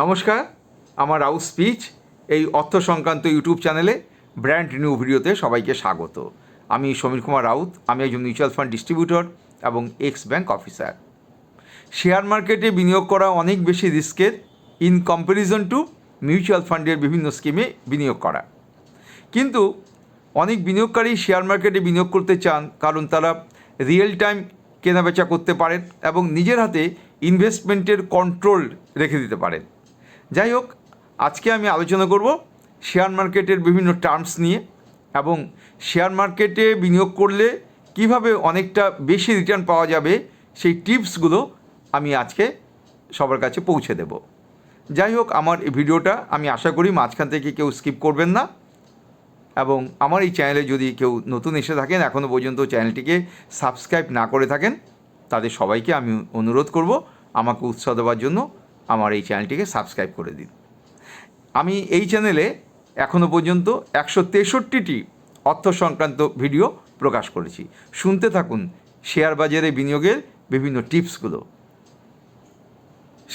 নমস্কার, আমার রাউ স্পিচ, এই অর্থ সংক্রান্ত ইউটিউব চ্যানেলে ব্র্যান্ড নিউ ভিডিওতে সবাইকে স্বাগত। আমি সমীর কুমার রাউত, আমি একজন মিউচুয়াল ফান্ড ডিস্ট্রিবিউটর এবং এক্স ব্যাংক অফিসার। শেয়ার মার্কেটে বিনিয়োগ করা অনেক বেশি রিস্কের ইন কম্প্যারিজন টু মিউচুয়াল ফান্ডের বিভিন্ন স্কিমে বিনিয়োগ করা। কিন্তু অনেক বিনিয়োগকারী শেয়ার মার্কেটে বিনিয়োগ করতে চান কারণ তারা রিয়েল টাইম কেনাবেচা করতে পারেন এবং নিজের হাতে ইনভেস্টমেন্টের কন্ট্রোল রেখে দিতে পারেন। যাই হোক আজকে আমি আলোচনা করব শেয়ার মার্কেটের বিভিন্ন টার্মস নিয়ে এবং শেয়ার মার্কেটে বিনিয়োগ করলে কীভাবে অনেকটা বেশি রিটার্ন পাওয়া যাবে সেই টিপসগুলো আমি আজকে সবার কাছে পৌঁছে দেব। যাই হোক আমার এই ভিডিওটা আমি আশা করি মাঝখান থেকে কেউ স্কিপ করবেন না এবং আমার এই চ্যানেলে যদি কেউ নতুন এসে থাকেন এখনও পর্যন্ত চ্যানেলটিকে সাবস্ক্রাইব না করে থাকেন, তাদের সবাইকে আমি অনুরোধ করব আমাকে উৎসাহ দেওয়ার জন্য আমার এই চ্যানেলটিকে সাবস্ক্রাইব করে দিন। আমি এই চ্যানেলে এখনও পর্যন্ত একশো তেষট্টিটি অর্থ সংক্রান্ত ভিডিও প্রকাশ করেছি। শুনতে থাকুন শেয়ার বাজারে বিনিয়োগের বিভিন্ন টিপসগুলো।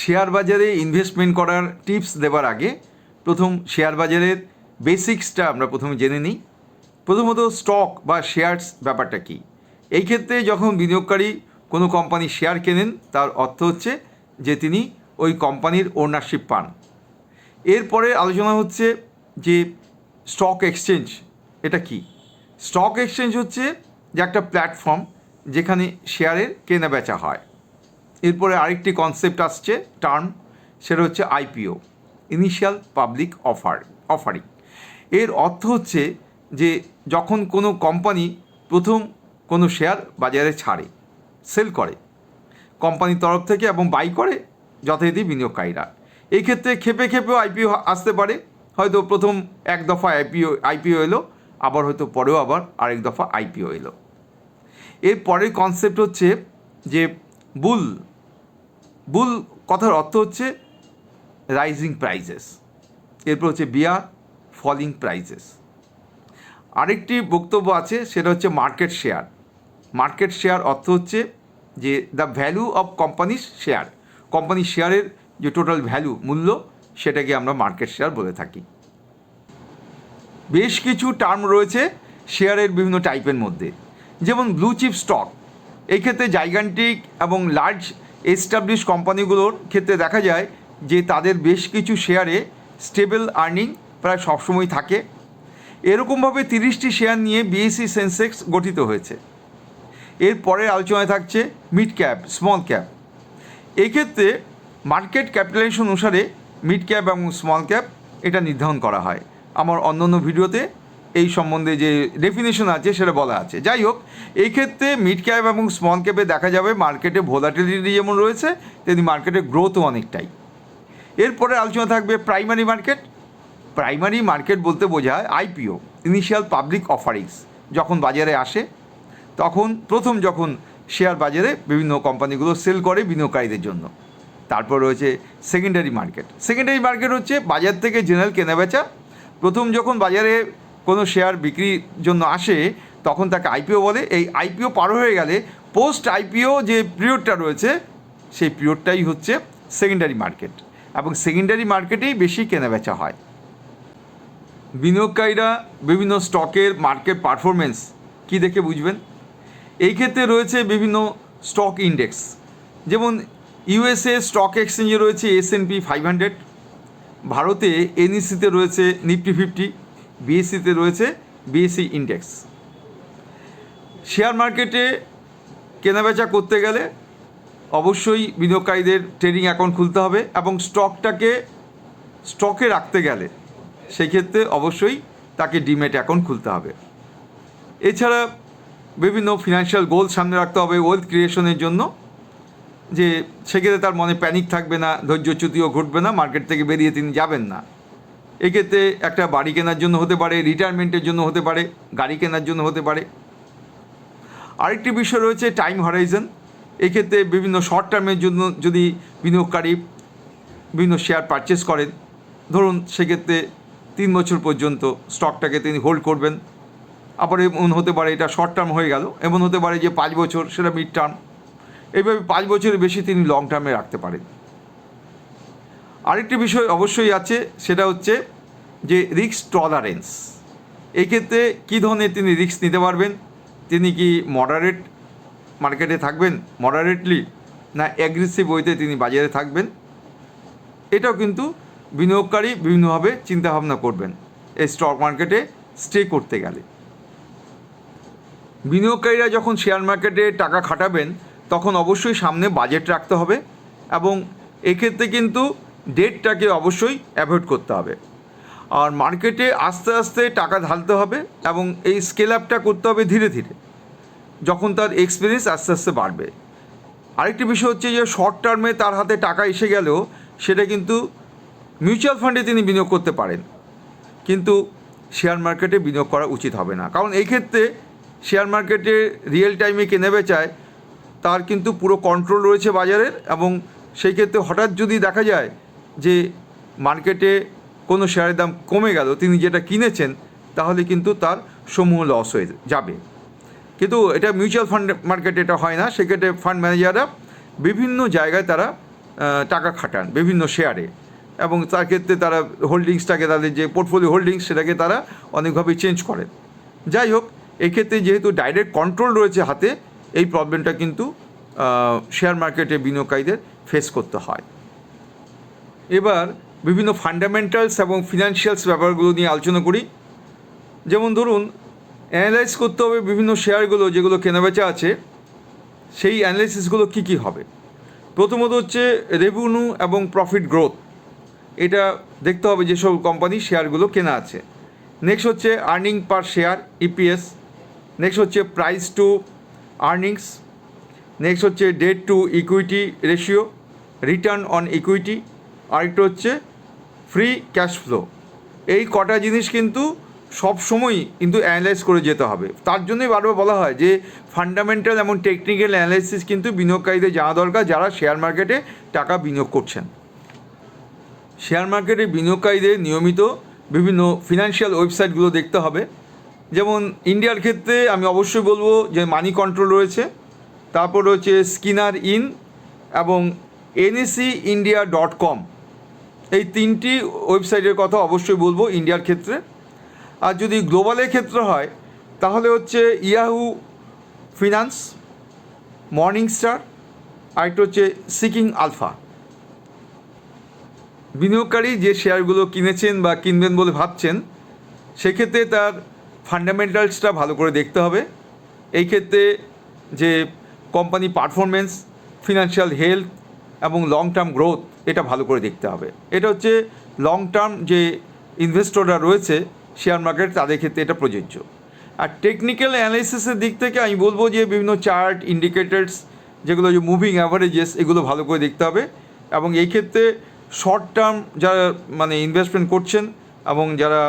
শেয়ার বাজারে ইনভেস্টমেন্ট করার টিপস দেওয়ার আগে প্রথম শেয়ার বাজারের বেসিক্সটা আমরা প্রথমে জেনে নিই। প্রথমত স্টক বা শেয়ারস ব্যাপারটা কী? এই ক্ষেত্রে যখন বিনিয়োগকারী কোনো কোম্পানির শেয়ার কেনেন, তার অর্থ হচ্ছে যে তিনি ওই কোম্পানির ওনারশিপ পান। এরপরে আলোচনা হচ্ছে যে স্টক এক্সচেঞ্জ এটা কি? স্টক এক্সচেঞ্জ হচ্ছে যে একটা প্ল্যাটফর্ম যেখানে শেয়ারের কেনা বেচা হয়। এরপরে আরেকটি কনসেপ্ট আসছে টার্ম সেটা হচ্ছে IPO initial public offer offering এর অর্থ হচ্ছে যে যখন কোনো কোম্পানি প্রথম কোনো শেয়ার বাজারে ছাড়ে সেল করে, কোম্পানির তরফ থেকে এবং বাই করে যথারীতি বিনিয়োগকারীরা এই ক্ষেত্রে খেপে খেপেও আইপিও আসতে পারে। হয়তো প্রথম এক দফা আইপিও আইপিও এলো, আবার হয়তো পরেও আবার আরেক দফা আইপিও এলো। এর পরের কনসেপ্ট হচ্ছে যে বুল বুল কথার অর্থ হচ্ছে রাইজিং প্রাইজেস এরপর হচ্ছে বিয়ার ফলিং প্রাইজেস আরেকটি বক্তব্য আছে, সেটা হচ্ছে মার্কেট শেয়ার মার্কেট শেয়ার অর্থ হচ্ছে যে দ্য ভ্যালু অফ কোম্পানির শেয়ার কোম্পানির শেয়ারের যে টোটাল ভ্যালু মূল্য, সেটাকে আমরা মার্কেট শেয়ার বলে থাকি। বেশ কিছু টার্ম রয়েছে শেয়ারের বিভিন্ন টাইপের মধ্যে। যেমন ব্লু চিপ স্টক এই ক্ষেত্রে জাইগান্টিক এবং লার্জ এস্টাবলিশ কোম্পানিগুলোর ক্ষেত্রে দেখা যায় যে তাদের বেশ কিছু শেয়ারে স্টেবল আর্নিং প্রায় সবসময় থাকে। এরকমভাবে তিরিশটি শেয়ার নিয়ে বিএসসি সেন্সেক্স গঠিত হয়েছে। এর পরের আলোচনায় থাকছে মিড ক্যাপ স্মল ক্যাপ এক্ষেত্রে মার্কেট ক্যাপিটালাইজেশন অনুসারে মিড ক্যাপ এবং স্মল ক্যাপ এটা নির্ধারণ করা হয়। আমার অন্য অন্য ভিডিওতে এই সম্বন্ধে যে ডেফিনেশন আছে সেটা বলা আছে। যাই হোক এই ক্ষেত্রে মিড ক্যাপ এবং স্মল ক্যাপে দেখা যাবে মার্কেটে ভোলাটিলিটি যেমন রয়েছে, তেমনি মার্কেটের গ্রোথও অনেকটাই। এরপরে আলোচনা থাকবে প্রাইমারি মার্কেট প্রাইমারি মার্কেট বলতে বোঝায় আইপিও ইনিশিয়াল পাবলিক অফারিংস যখন বাজারে আসে, তখন প্রথম যখন শেয়ার বাজারে বিভিন্ন কোম্পানিগুলো সেল করে বিনিয়োগকারীদের জন্য। তারপর রয়েছে সেকেন্ডারি মার্কেট সেকেন্ডারি মার্কেট হচ্ছে বাজার থেকে জেনারেল কেনাবেচা। প্রথম যখন বাজারে কোনো শেয়ার বিক্রির জন্য আসে, তখন তাকে আইপিও বলে। এই আইপিও পার হয়ে গেলে পোস্ট আইপিও যে পিরিয়ডটা রয়েছে, সেই পিরিয়ডটাই হচ্ছে সেকেন্ডারি মার্কেট এবং সেকেন্ডারি মার্কেটেই বেশি কেনাবেচা হয়। বিনিয়োগকারীরা বিভিন্ন স্টকের মার্কেট পারফরমেন্স কী দেখে বুঝবেন? এই ক্ষেত্রে রয়েছে বিভিন্ন স্টক ইন্ডেক্স যেমন ইউএসএ স্টক এক্সচেঞ্জে রয়েছে S N P five hundred ভারতে এনইসিতে রয়েছে নিফটি ফিফটি বিএসসিতে রয়েছে বিএসসি ইন্ডেক্স শেয়ার মার্কেটে কেনাবেচা করতে গেলে অবশ্যই বিনিয়োগকারীদের ট্রেডিং অ্যাকাউন্ট খুলতে হবে এবং স্টকটাকে স্টকে রাখতে গেলে সেক্ষেত্রে অবশ্যই তাকে ডিমেট অ্যাকাউন্ট খুলতে হবে। এছাড়া বিভিন্ন ফিনান্সিয়াল গোল সামনে রাখতে হবে ওয়েলথ ক্রিয়েশনের জন্য। যে সেক্ষেত্রে তার মনে প্যানিক থাকবে না ধৈর্যচ্যুতিও ঘটবে না মার্কেট থেকে বেরিয়ে তিনি যাবেন না। এক্ষেত্রে একটা বাড়ি কেনার জন্য হতে পারে রিটায়ারমেন্টের জন্য হতে পারে, গাড়ি কেনার জন্য হতে পারে। আরেকটি বিষয় রয়েছে টাইম হরাইজন এক্ষেত্রে বিভিন্ন শর্ট টার্মের জন্য যদি বিনিয়োগকারী বিভিন্ন শেয়ার পারচেস করেন, ধরুন সেক্ষেত্রে তিন বছর পর্যন্ত স্টকটাকে তিনি হোল্ড করবেন। আবার এমন হতে পারে এটা শর্ট টার্ম হয়ে গেল, এমন হতে পারে যে পাঁচ বছর, সেটা মিড টার্ম এইভাবে পাঁচ বছরের বেশি তিনি লং টার্মে রাখতে পারেন। আরেকটি বিষয় অবশ্যই আছে, সেটা হচ্ছে যে রিস্ক টলারেন্স এই ক্ষেত্রে কী ধরনের তিনি রিস্ক নিতে পারবেন? তিনি কি মডারেট মার্কেটে থাকবেন? মডারেটলি না অ্যাগ্রেসিভ ওয়েতে তিনি বাজারে থাকবেন? এটাও কিন্তু বিনিয়োগকারী বিভিন্নভাবে চিন্তাভাবনা করবেন। এই স্টক মার্কেটে স্টে করতে গেলে। বিনিয়োগকারীরা যখন শেয়ার মার্কেটে টাকা খাটাবেন, তখন অবশ্যই সামনে বাজেট রাখতে হবে এবং এক্ষেত্রে কিন্তু ডেটটাকে অবশ্যই অ্যাভয়েড করতে হবে। আর মার্কেটে আস্তে আস্তে টাকা ঢালতে হবে এবং এই স্কেল আপটা করতে হবে ধীরে ধীরে, যখন তার এক্সপিরিয়েন্স আস্তে আস্তে বাড়বে। আরেকটি বিষয় হচ্ছে যে শর্ট টার্মে তার হাতে টাকা এসে গেলেও সেটা কিন্তু মিউচুয়াল ফান্ডে তিনি বিনিয়োগ করতে পারেন। কিন্তু শেয়ার মার্কেটে বিনিয়োগ করা উচিত হবে না। কারণ এই ক্ষেত্রে শেয়ার মার্কেটে রিয়েল টাইমে কেনে বেচায় তার কিন্তু পুরো কন্ট্রোল রয়েছে বাজারের এবং সেই ক্ষেত্রে হঠাৎ যদি দেখা যায় যে মার্কেটে কোনো শেয়ারের দাম কমে গেল, তিনি যেটা কিনেছেন, তাহলে কিন্তু তার সমূহ লস হয়ে যাবে। কিন্তু এটা মিউচুয়াল ফান্ড মার্কেটে এটা হয় না, সেক্ষেত্রে ফান্ড ম্যানেজাররা বিভিন্ন জায়গায় তারা টাকা খাটান বিভিন্ন শেয়ারে এবং তার ক্ষেত্রে তারা হোল্ডিংসটাকে তাদের যে পোর্টফোলিও হোল্ডিংস সেটাকে তারা অনেকভাবে চেঞ্জ করেন। যাই হোক এক্ষেত্রে যেহেতু ডাইরেক্ট কন্ট্রোল রয়েছে হাতে, এই প্রবলেমটা কিন্তু শেয়ার মার্কেটে বিনিয়োগকারীদের ফেস করতে হয়। এবার বিভিন্ন ফান্ডামেন্টালস এবং ফিনান্সিয়ালস ব্যাপারগুলো নিয়ে আলোচনা করি। যেমন ধরুন অ্যানালাইজ করতে হবে বিভিন্ন শেয়ারগুলো যেগুলো কেনাবেচা আছে, সেই অ্যানালাইসিসগুলো কী কী হবে? প্রথমত হচ্ছে রেভিনিউ এবং প্রফিট গ্রোথ এটা দেখতে হবে যেসব কোম্পানি শেয়ারগুলো কেনা আছে। নেক্সট হচ্ছে earning per share EPS next হচ্ছে প্রাইস টু আর্নিংস নেক্সট হচ্ছে debt to equity ratio return on equity আরেকটা হচ্ছে ফ্রি ক্যাশ ফ্লো এই কটা জিনিস কিন্তু সব সময়ই কিন্তু অ্যানালাইজ করে যেতে হবে। তার জন্যই বারবার বলা হয় যে ফান্ডামেন্টাল এবং টেকনিক্যাল অ্যানালাইসিস কিন্তু বিনিয়োগকারীদের জানা দরকার যারা শেয়ার মার্কেটে টাকা বিনিয়োগ করছেন। শেয়ার মার্কেটে বিনিয়োগকারীদের নিয়মিত বিভিন্ন ফিনান্সিয়াল ওয়েবসাইটগুলো দেখতে হবে। যেমন ইন্ডিয়ার ক্ষেত্রে আমি অবশ্যই বলব যে মানি কন্ট্রোল রয়েছে, তারপর রয়েছে স্কিনার ইন এবং এনএসি ইন্ডিয়া ডট কম এই তিনটি ওয়েবসাইটের কথা অবশ্যই বলব ইন্ডিয়ার ক্ষেত্রে। আর যদি গ্লোবালের ক্ষেত্রে হয়, তাহলে হচ্ছে ইয়াহু ফিনান্স মর্নিং স্টার আরেকটা হচ্ছে সিকিং আলফা বিনিয়োগকারী যে শেয়ারগুলো কিনেছেন বা কিনবেন বলে ভাবছেন, সেক্ষেত্রে তার ফান্ডামেন্টালসটা ভালো করে দেখতে হবে। এই ক্ষেত্রে যে কোম্পানি পারফরমেন্স ফিনান্সিয়াল হেলথ এবং লং টার্ম গ্রোথ এটা ভালো করে দেখতে হবে। এটা হচ্ছে লং টার্ম যে ইনভেস্টররা রয়েছে শেয়ার মার্কেট তাদের ক্ষেত্রে এটা প্রযোজ্য। আর টেকনিক্যাল অ্যানালিসিসের দিক থেকে আমি বলব যে বিভিন্ন চার্ট ইন্ডিকেটার্স যেগুলো যে মুভিং অ্যাভারেজেস এগুলো ভালো করে দেখতে হবে। এবং এই ক্ষেত্রে শর্ট টার্ম যারা মানে ইনভেস্টমেন্ট করছেন এবং যারা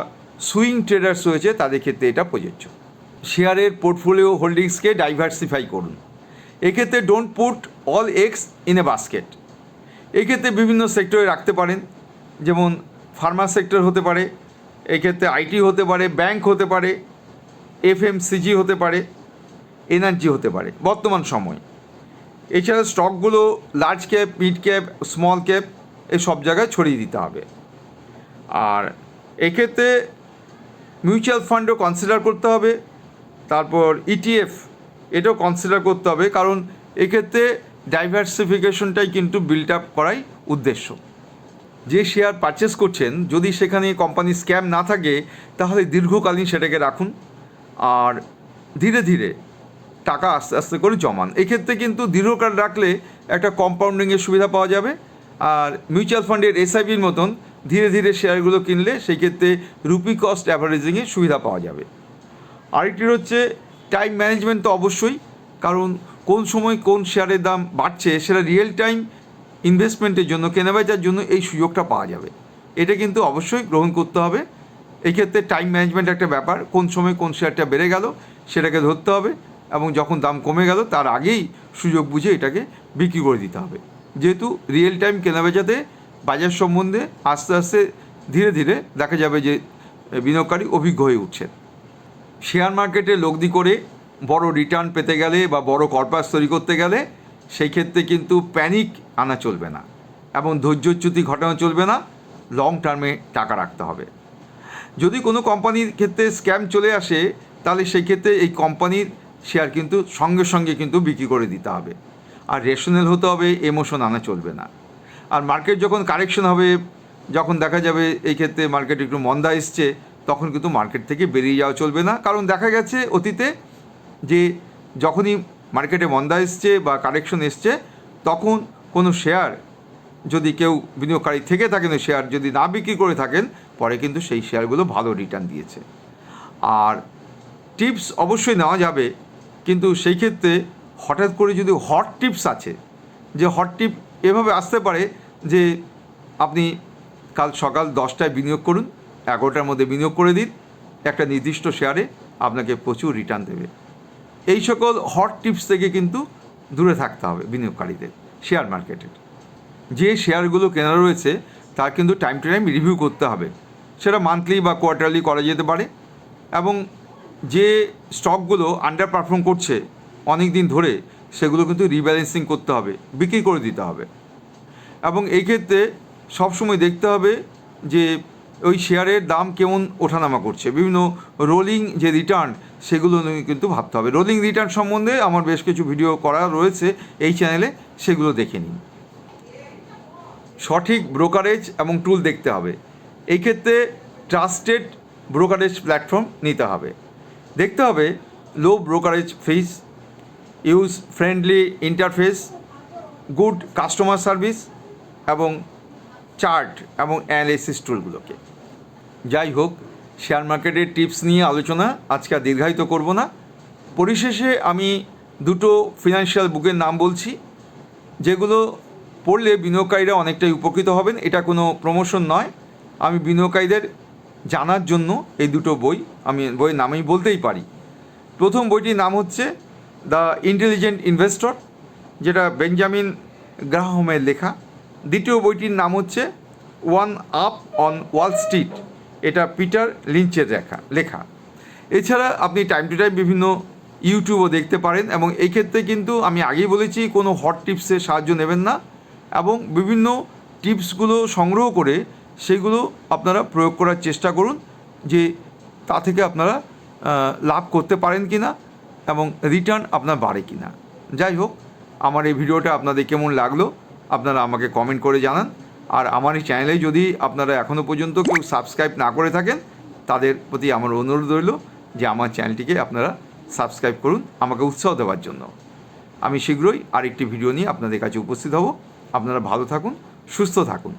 সুইং ট্রেডার্স রয়েছে, তাদের ক্ষেত্রে এটা প্রযোজ্য। শেয়ারের পোর্টফোলিও হোল্ডিংসকে ডাইভার্সিফাই করুন। এক্ষেত্রে don't put all eggs in a basket এক্ষেত্রে বিভিন্ন সেক্টরে রাখতে পারেন, যেমন ফার্মা সেক্টর হতে পারে, এক্ষেত্রে আইটি হতে পারে ব্যাংক হতে পারে এফএমসিজি হতে পারে এনার্জি হতে পারে, বর্তমান সময়। এছাড়া স্টকগুলো large cap mid cap small cap এই সব জায়গায় ছড়িয়ে দিতে হবে। আর এক্ষেত্রে মিউচুয়াল ফান্ডও কনসিডার করতে হবে, তারপর ইটিএফ এটাও কনসিডার করতে হবে, কারণ এক্ষেত্রে ডাইভার্সিফিকেশনটাই কিন্তু বিল্ড আপ করাই উদ্দেশ্য। যে শেয়ার পারচেস করছেন, যদি সেখানে কোম্পানি স্ক্যাম না থাকে, তাহলে দীর্ঘকালীন সেটাকে রাখুন, আর ধীরে ধীরে টাকা আস্তে আস্তে করে জমান। এক্ষেত্রে কিন্তু দীর্ঘকাল রাখলে একটা কম্পাউন্ডিংয়ের সুবিধা পাওয়া যাবে, আর মিউচুয়াল ফান্ডের এসআইপির মতন ধীরে ধীরে শেয়ারগুলো কিনলে সেই ক্ষেত্রে রুপি কস্ট অ্যাভারেজিংয়ের সুবিধা পাওয়া যাবে। আরেকটি হচ্ছে টাইম ম্যানেজমেন্ট তো অবশ্যই, কারণ কোন সময় কোন শেয়ারের দাম বাড়ছে সেটা রিয়েল টাইম ইনভেস্টমেন্টের জন্য, কেনাবেচার জন্য এই সুযোগটা পাওয়া যাবে। এটা কিন্তু অবশ্যই গ্রহণ করতে হবে। এক্ষেত্রে টাইম ম্যানেজমেন্ট একটা ব্যাপার, কোন সময় কোন শেয়ারটা বেড়ে গেল সেটাকে ধরতে হবে এবং যখন দাম কমে গেল তার আগেই সুযোগ বুঝে এটাকে বিক্রি করে দিতে হবে। যেহেতু রিয়েল টাইম কেনাবেচাতে বাজার সম্বন্ধে আস্তে আস্তে ধীরে ধীরে দেখা যাবে যে বিনিয়োগকারী অভিজ্ঞ হয়ে উঠছেন শেয়ার মার্কেটে লগ্নি করে বড় রিটার্ন পেতে গেলে বা বড় কর্পাস তৈরি করতে গেলে সেই ক্ষেত্রে কিন্তু প্যানিক আনা চলবে না এবং ধৈর্যচ্যুতি ঘটানো চলবে না লং টার্মে টাকা রাখতে হবে। যদি কোনো কোম্পানির ক্ষেত্রে স্ক্যাম চলে আসে, তাহলে সেই ক্ষেত্রে এই কোম্পানির শেয়ার কিন্তু সঙ্গে সঙ্গে কিন্তু বিক্রি করে দিতে হবে। আর রেশনাল হতে হবে এমোশন আনা চলবে না। আর মার্কেট যখন কারেকশন হবে, যখন দেখা যাবে এই ক্ষেত্রে মার্কেট একটু মন্দা এসছে, তখন কিন্তু মার্কেট থেকে বেরিয়ে যাওয়া চলবে না। কারণ দেখা গেছে অতীতে যে যখনই মার্কেটে মন্দা এসছে বা কারেকশন এসছে, তখন কোনো শেয়ার যদি কেউ বিনিয়োগকারী থেকে থাকেন শেয়ার যদি না বিক্রি করে থাকেন, পরে কিন্তু সেই শেয়ারগুলো ভালো রিটার্ন দিয়েছে। আর টিপস অবশ্যই নেওয়া যাবে, কিন্তু সেই ক্ষেত্রে হঠাৎ করে যদি হট টিপস আছে, যে হট টিপ এভাবে আসতে পারে যে আপনি কাল সকাল দশটায় বিনিয়োগ করুন, এগারোটার মধ্যে বিনিয়োগ করে দিন, একটা নির্দিষ্ট শেয়ারে আপনাকে প্রচুর রিটার্ন দেবে। এই সকল হট টিপস থেকে কিন্তু দূরে থাকতে হবে বিনিয়োগকারীদের শেয়ার মার্কেটের যে শেয়ারগুলো কেনা রয়েছে, তার কিন্তু টাইম টু টাইম রিভিউ করতে হবে। সেটা মান্থলি বা কোয়ার্টারলি করা যেতে পারে এবং যে স্টকগুলো আন্ডার পারফর্ম করছে অনেক দিন ধরে সেগুলো কিন্তু রিব্যালেন্সিং করতে হবে, বিক্রি করে দিতে হবে। এবং এই ক্ষেত্রে সবসময় দেখতে হবে যে ওই শেয়ারের দাম কেমন ওঠানামা করছে। বিভিন্ন রোলিং যে রিটার্ন সেগুলো কিন্তু ভাবতে হবে। রোলিং রিটার্ন সম্বন্ধে আমার বেশ কিছু ভিডিও করা রয়েছে, এই চ্যানেলে সেগুলো দেখে নিন। সঠিক ব্রোকারেজ এবং টুল দেখতে হবে। এই ক্ষেত্রে ট্রাস্টেড ব্রোকারেজ প্ল্যাটফর্ম নিতে হবে। দেখতে হবে low brokerage fees user friendly interface, good customer service এবং চার্ট এবং অ্যানালিসিস টুলগুলোকে। যাই হোক, শেয়ার মার্কেটের টিপস নিয়ে আলোচনা আজকে আর দীর্ঘায়িত করব না। পরিশেষে আমি দুটো ফিনান্সিয়াল বুকের নাম বলছি, যেগুলো পড়লে বিনিয়োগকারীরা অনেকটাই উপকৃত হবেন। এটা কোনো প্রমোশন নয়। আমি বিনিয়োগকারীদের জানার জন্য এই দুটো বই, আমি বইয়ের নামেই বলতেই পারি। প্রথম বইটির নাম হচ্ছে দ্য ইন্টেলিজেন্ট ইনভেস্টর, যেটা বেঞ্জামিন গ্রাহামের লেখা। দ্বিতীয় বইটির নাম হচ্ছে one up on wall street, এটা পিটার লিঞ্চের লেখা লেখা। এছাড়া আপনি টাইম টু টাইম বিভিন্ন ইউটিউবও দেখতে পারেন এবং এই ক্ষেত্রে কিন্তু আমি আগেই বলেছি, কোনো হট টিপসের সাহায্য নেবেন না এবং বিভিন্ন টিপসগুলো সংগ্রহ করে সেগুলো আপনারা প্রয়োগ করার চেষ্টা করুন যে তা থেকে আপনারা লাভ করতে পারেন কি না এবং রিটার্ন আপনার বাড়ে কি না যাই হোক, আমার এই ভিডিওটা আপনাদের কেমন লাগল, আপনারা আমাকে কমেন্ট করে জানান। আর আমার এই চ্যানেলে যদি আপনারা এখনও পর্যন্ত কেউ সাবস্ক্রাইব না করে থাকেন, তাদের প্রতি আমার অনুরোধ রইল যে আমার চ্যানেলটিকে আপনারা সাবস্ক্রাইব করুন, আমাকে উৎসাহ দেওয়ার জন্য। আমি শীঘ্রই আরেকটি ভিডিও নিয়ে আপনাদের কাছে উপস্থিত হব। আপনারা ভালো থাকুন, সুস্থ থাকুন।